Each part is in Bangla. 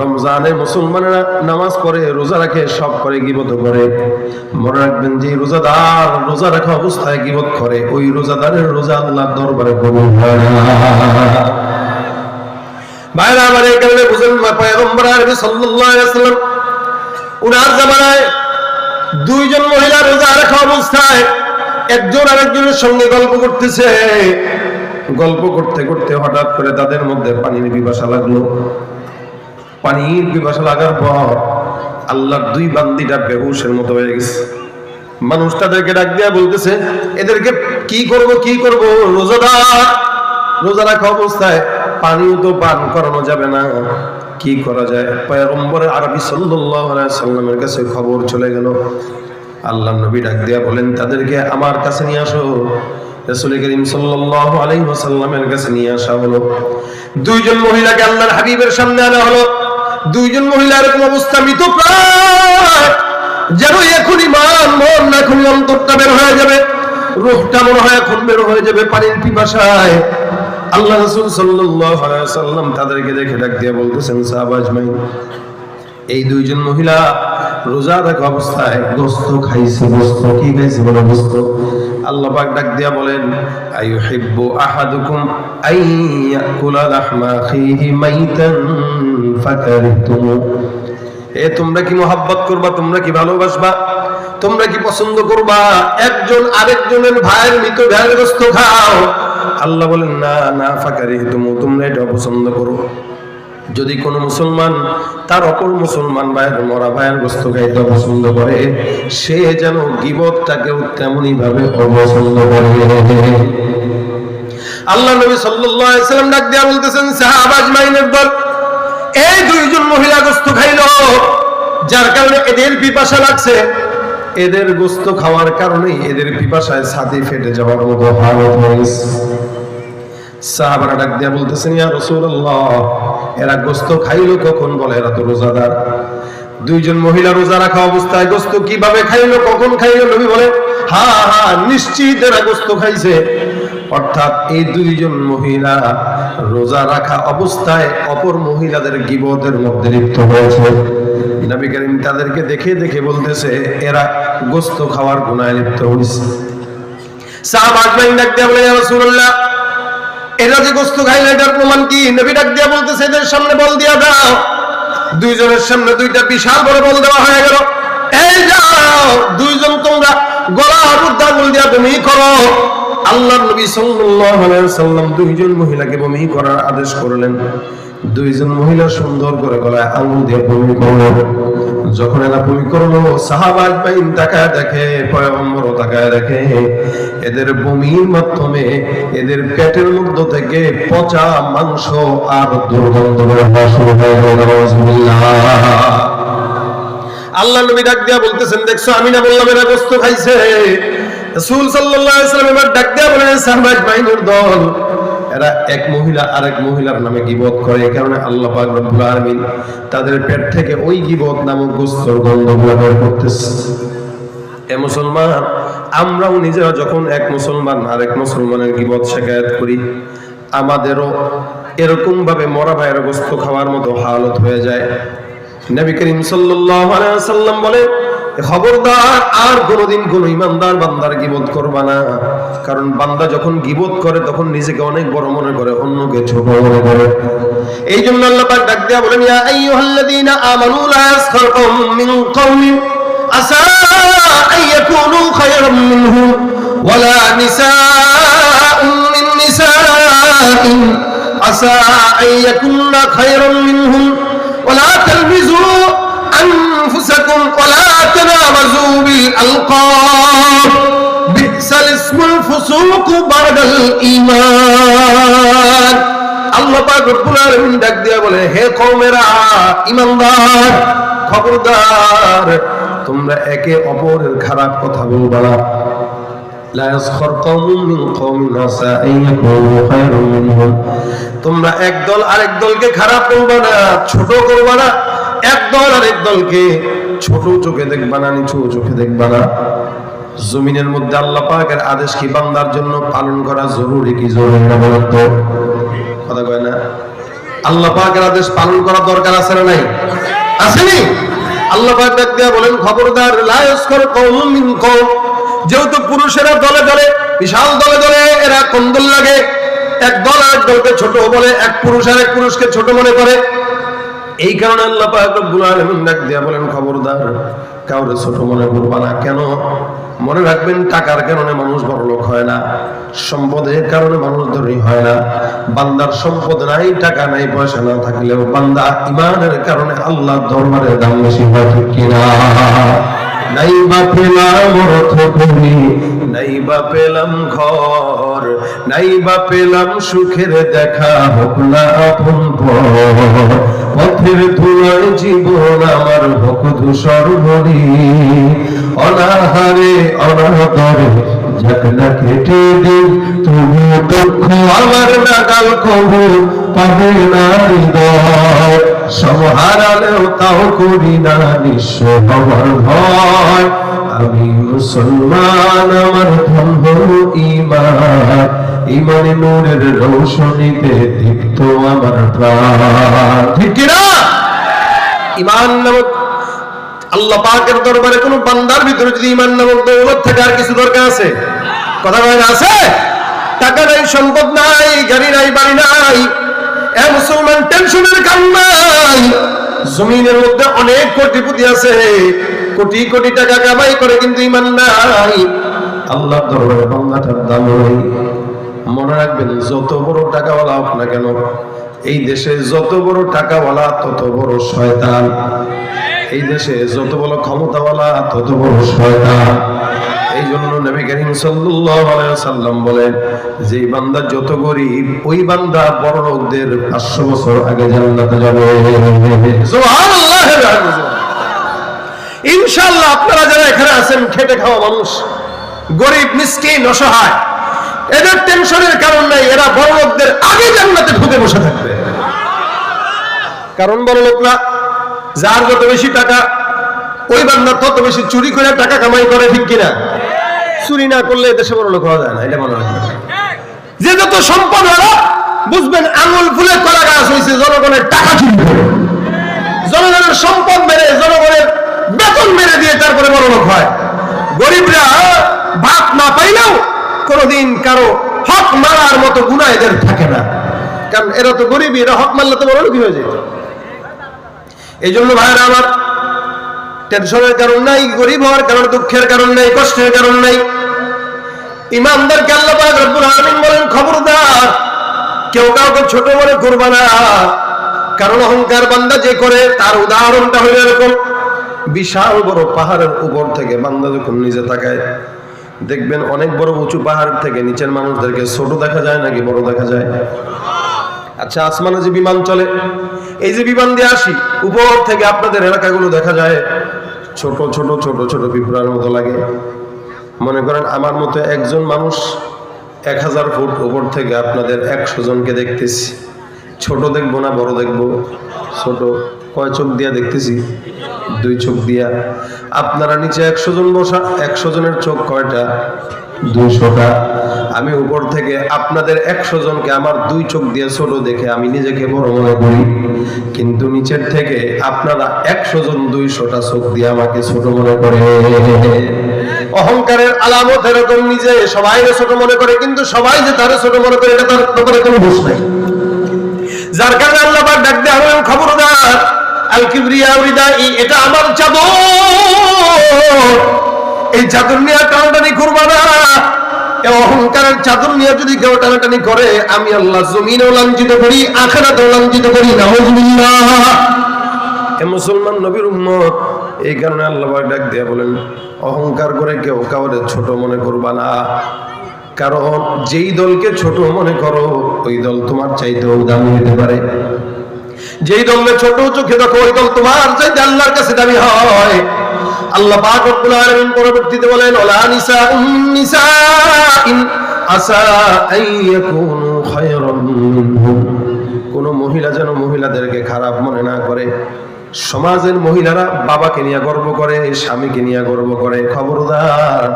রমজানে মুসলমানেরা নামাজ পড়ে, রোজা রাখে, সব করে, গিবত করে। মনে রাখবেন যে রোজাদার রোজা রাখা অবস্থায় গিবত করে। ওই রোজাদারের রোজা আল্লাহর দরবারে কবুল হয় না। আমার এই কারণে বুঝেন পয়গম্বর আরবি সাল্লাল্লাহু আলাইহি ওয়াসাল্লাম, উনার জামানায় দুইজন মহিলা রোজা রাখা অবস্থায় একজন আরেকজনের সঙ্গে গল্প করতেছে। গল্প করতে করতে হঠাৎ করে তাদের মধ্যে পানির পিপাসা লাগল। পানির পিপাসা লাগার পর আল্লাহর দুই বান্দিটা বেহুশের মতো হয়ে গেছে। মানুষ তাদেরকে ডাক দিয়া বলতেছে, এদেরকে কি করব কি করব? রোজাদার রোজা রাখা অবস্থায় পানিও তো পান করানো যাবে না। কি করা যায়? পয়গম্বরের আরবি সাল্লামের কাছে খবর চলে গেল। আল্লাহ নবী ডাক দিয়া বলেন, তাদেরকে আমার কাছে নিয়ে আসো। রাসূল করিম সাল্লাল্লাহু আলাইহি ওয়াসাল্লামের কাছে নিয়ে আসা হলো। দুইজন মহিলাকে আল্লাহর হাবিবের সামনে আনা হলো। দুইজন মহিলা এরকম অবস্থা মৃত যেন এখন ইমান মন এখন অন্তরটা বের হয়ে যাবে। রূহটা মনে হয় এখন বের হয়ে যাবে পানির পিপাসায়। আল্লাহ রাসূল সাল্লাম তাদেরকে দেখে ডাক দিয়ে বলতেছেন এই দুইজন মহিলা রোজা রাখা অবস্থায় গোস্ত খাইছে, গোস্ত কি খাইছে বলে আল্লাহ পাক ডাক দিয়া বলেন, আইয়ুহিব্বু আহাদুকুম আইয়াকুলা লাহমা আখিহি মাইতান তোমরা কি মোহাব্বত করবা? তোমরা কি ভালোবাসবা? তোমরা কি পছন্দ করবা? একজন আরেকজনের ভাইয়ের মৃত ভাইয়ের গোস্ত খাও। আল্লাহ বলেন, না না ফাকারি তুমি তোমরা এটা পছন্দ করো। যদি কোনো মুসলমান তার অপর মুসলমান ভাইয়ের মরা ভাইয়ের গোস্ত খাইতে পছন্দ করে, সে যেন গিবতটাকেও তেমনই ভাবে অপছন্দ করে। আল্লাহ নবী সাল্লাল্লাহু আলাইহি সাল্লাম ডাক দিয়া বলতেছেন, সাহাবা মাইনের দল এই দুইজন মহিলা গোস্ত খাইলো। যার কারণে এদের পিপাসা লাগছে। এদের গোস্ত খাওয়ার কারণে এদের পিপাসায় ছাতি ফেটে যাওয়ার মতো হালত হয়ে ইয়া রাসূলুল্লাহ, এরা গোস্ত খাইলো কখন? বলে, এরা তো রোজাদার। দুইজন মহিলা অবস্থায় গোস্ত কীভাবে খাইলো, কখন বলে, হা হা, নিশ্চিত এরা গোস্ত খাইছে। অর্থাৎ এই দুইজন মহিলা রোজা রাখা অবস্থায় অপর মহিলাদের গিবতের মধ্যে লিপ্ত হয়েছে। নবী করিম তাদেরকে দেখে দেখে বলতেছে, এরা গোস্ত খাওয়ার গুনায় লিপ্ত হয়েছে সাহাবা আজমাইন ডাক দিয়া বলে রাসূলুল্লাহ, এরা যে গোস্ত খাইলে এটার প্রমাণ কি? নবী ডাক দিয়া বলতেছে, এদের সামনে বল দিয়া দাও। দুইজনের সামনে দুইটা বিশাল বড় বল দেওয়া হয়ে গেল। এই যাও, দুইজন তোমরা গলা হাবুর দিয়া তুমি করো। আল্লাহ নবী সাল্লাম দুইজন মহিলাকে বমি করার আদেশ করলেন। দুইজন মহিলা সুন্দর করে গলায় আঙুল দিয়ে বমি করল যখন এরা বমি করল, সাহাবা আজমাইন তাকায় দেখে, পয়গম্বরও তাকায় দেখে, এদের বমির মাধ্যমে এদের পেটের মধ্য থেকে পচা মাংস আর দুর্গন্ধ বের শুরু হয়ে গেল। আল্লাহ নবী ডাক দিয়া বলতেছেন, দেখছ আমি না বললাম, এরা গোস্ত খাইছে। রাসূল সাল্লাল্লাহু আলাইহি ওয়াসাল্লাম এবার ডাক দিয়া বলেন সাহাবাজ বাইনের দল। এরা এক মহিলা আরেক মহিলার নামে গিবত করে, এই কারণে আল্লাহ পাক রব্বুল আলামিন তাদের পেট থেকে ওই গিবত নামক গোস্তর গন্ধগুলো বের করতেছে। এ মুসলমান, আমরাও নিজেরা যখন এক মুসলমান, আরেক মুসলমানের গিবত শেখায়ত করি, আমাদেরও এরকম ভাবে মরা ভাইয়ের গোস্ত খাওয়ার মতো হালত হয়ে যায়। নবী করিম সাল্লাল্লাহু আলাইহি সাল্লাম বলে খবরদার, আর কোনোদিন কোনো ইমানদার বান্দার গিবত করবা না। কারণ বান্দা যখন গিবত করে, তখন নিজেকে অনেক বড় মনে করে, অন্যকে ছোট মনে করে। এই জন্য আল্লাহ পাক ডাক দেয়া বলেন, ইয়া আইয়ুহাল্লাযীনা আমানু, লা ইয়াসখার কওমুন মিন কওমিন আসা আইয়াকুনু খায়রাম মিনহুম ওয়ালা নিসাউন মিন নিসাইন, আসা আইয়াকুননা খায়রাম মিনহুম ওয়ালা তালমিযু تنابزوا بالألقاب بئس الاسم الفسوق بعد الإيمان আল্লাহ পাক রব্বুল আলামিন ডাক দিয়া বলে হে কওমেরা ঈমানদার খবরদার তোমরা একে অপরের খারাপ কথা বলবা না লা ইয়াসখার কওমুম মিন কওমিন আসা আন ইয়াকুনু খায়রাম মিনহুম তোমরা একদল আরেক দলকে খারাপ করবা না ছোট করবা না একদল আরেক দলকে ছোট চোখে দেখবা না, নিচু চোখে দেখবা না। জমিনের মধ্যে আল্লাহ পাকের আদেশ কি বান্দার জন্য পালন করা জরুরি কি জরুরি না বলেন তো? কথা কয় না? আল্লাহ পাকের আদেশ পালন করা দরকার আছে না নাই? আসেনি আল্লাহ পাক ডাক দিয়া বলেন, খবরদার, লা ইয়াসখর কওমুম মিন কওম। যেহেতু পুরুষেরা দলে দলে, বিশাল দলে দলে এরা কন্দল লাগে। এক দল আর এক দলকে ছোট বলে, এক পুরুষ আর এক পুরুষকে ছোট মনে করে। এই কারণে আল্লাহ পাক রব্বুল ডাক দিয়া বলেন, খবরদার, কাউরে ছোট মনে করবা না। কেন? মনে রাখবেন, টাকার কারণে মানুষ বড় লোক হয় না, সম্পদের কারণে মানুষ ধনী হয় না। বান্দার সম্পদ নাই, টাকা নাই, পয়সা না থাকলেও বান্দা ইমানের কারণে আল্লাহ দরবারে দাম বেশি হয় কিনা? নাই বা পেলাম অর্থ করি নাই বা পেলাম ঘর, নাই বা পেলাম সুখের দেখা হোক না আপন পথের ধুলায় জীবন আমার হোক ধূসর ভরি অনাহারে, অনাদরে যাক না কেটে দিন, তুমি দুঃখ আমার নাগাল কবু পাবে ভয় ইমান নূরের রৌশনীতে দীপ্ত আমার ইমান নামক আল্লাহ পাকের দরবারে কোন বান্দার ভিতরে যদি ইমান নামক দৌলত থাকে আর কিছু দরকার আছে? কথা বলেন আছে? টাকা নাই সম্পদ নাই গাড়ি নাই বাড়ি নাই মুসলমান টেনশনের কাম নাই জমিনের মধ্যে অনেক কোটিপতি আছে। কোটি কোটি টাকা কামাই করে কিন্তু ইমান নাই। আল্লাহর দরবারে বান্দাটার দাম মনে রাখবেন, যত বড় টাকাওয়ালা হোক না কেন, এই দেশে যত বড় টাকাওয়ালা, তত বড় শয়তান। এই দেশে যত বড় ক্ষমতাওয়ালা, তত বড় শয়তান। জন্য নবী করিম বলেন যে বান্দা যত ওই বান্দা বড় লোকদের 500 বছর আগে জান্নাতে যাবে। আপনারা যারা এখানে আছেন, খেটে খাওয়া মানুষ মিসকিন, অসহায়, এদের টেনশনের কারণ নাই, এরা বড় লোকদের আগে জান্নাতে ঢুকে বসে থাকবে। কারণ বড় লোকরা যার যত বেশি টাকা, ওই বান্দা তত বেশি চুরি করে টাকা কামাই করে, ঠিক কিনা? চুরি না করলে দেশে বড় লোক হওয়া যায় না, এটা মনে রাখবেন। যে যত সম্পদ হলো, বুঝবেন আঙুল ফুলে কলা গাছ হয়েছে জনগণের টাকা চুরি করে জনগণের সম্পদ মেরে জনগণের বেতন মেরে দিয়ে তারপরে বড় লোক হয়। গরিবরা ভাত না পাইলেও কোনোদিন কারও হক মারার মতো গুণা এদের থাকে না। কারণ এরা তো গরিবই, এরা হক মারলে তো বড় লোকই হয়ে যেত এই জন্য ভাইরা আমার টেনশনের কারণ নাই, গরিব হওয়ার কারণ, দুঃখের কারণ নাই, কষ্টের কারণ নাই। ইমানদারকে আল্লাহ বলেন, খবরদার, কেউ কাউকে ছোট মনে করবা না। কারণ অহংকার বান্দা যে করে, তার উদাহরণটা হলো এরকম। বিশাল বড় পাহাড়ের উপর থেকে বান্দা যখন নিজে তাকায়, দেখবেন অনেক বড় উঁচু পাহাড় থেকে নিচের মানুষদেরকে ছোট দেখা যায় নাকি বড় দেখা যায়? আচ্ছা আসমানে যে বিমান চলে এই যে বিমান দিয়ে আসি, উপর থেকে আপনাদের এলাকাগুলো দেখা যায়। ছোট ছোট ছোট ছোট পিঁপড়ার মতো লাগে। মনে করেন আমার মতো একজন মানুষ এক হাজার ফুট উপর থেকে আপনাদের একশো জনকে দেখতেছি। ছোট দেখব না, বড় দেখব। ছোট কয় চোখ দিয়া দেখতেছি? দুই চোখ দিয়া। আপনারা নিচে একশো জন বসা, একশো জনের চোখ কয়টা? দুইশোটা। আমি উপর থেকে আপনাদের একশো জনকে আমার দুই চোখ দিয়ে ছোট দেখে আমি নিজেকে বড় মনে করি। কিন্তু নিচের থেকে আপনারা একশো জন দুইশোটা চোখ দিয়ে আমাকে ছোট মনে করে। অহংকারের আলামত এরকম নিজে সবাই ছোট মনে করে, কিন্তু সবাই যে তারা ছোট মনে করে, এটা তার ব্যাপারে কোনো দোষ নাই। যার কারণে আল্লাহ ডাক দেয়া হলেন খবরদার আল কিবরিয়া এটা আমার চাদর। এই চাদর নিয়ে টানাটানি করবা না। অহংকারের চাদর নিয়ে যদি কেউ টানাটানি করে, আমি আল্লাহ জমিনেও লাঞ্ছিত করি, আখেরাতেও লাঞ্ছিত করি, নাউজুবিল্লাহ। এ মুসলমান নবীর উম্মত, এই কারণে আল্লাহ ডাক দিয়ে বলেন, অহংকার করে কেউ কাউরে ছোট মনে করবা না। কারণ যেই দলকে ছোট মনে করো, ওই দল তোমার চাইতেও দামি হতে পারে। যেই দলকে ছোট চোখে দেখো, ওই দল তোমার চাইতে আল্লাহর কাছে দামি হয়। আল্লাহ পাক রব্বুল আলামিন পরবর্তীতে বলেন, ওলা নিসা নিসা ইন আসা আইয়াকুনু খায়রাম মিনহুম। কোন মহিলা যেন মহিলাদেরকে খারাপ মনে না করে। সমাজের মহিলারা বাবাকে নিয়ে গর্ব করে, স্বামীকে নিয়ে গর্ব করে। খবরদার,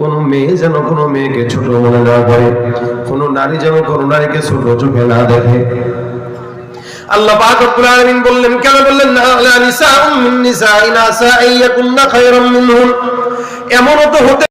কোন মেয়ে যেন কোনো মেয়েকে ছোট মনে না করে, কোন নারী যেন কোনো নারীকে ছোট চোখে না দেখে। আল্লাহ পাক রব্বুল আলামিন বললেন কেন বললেন না নিসাউম মিন নিসাইনা সা আইয়াকুন্না খায়রাম মিনহুন এমনও তো হতে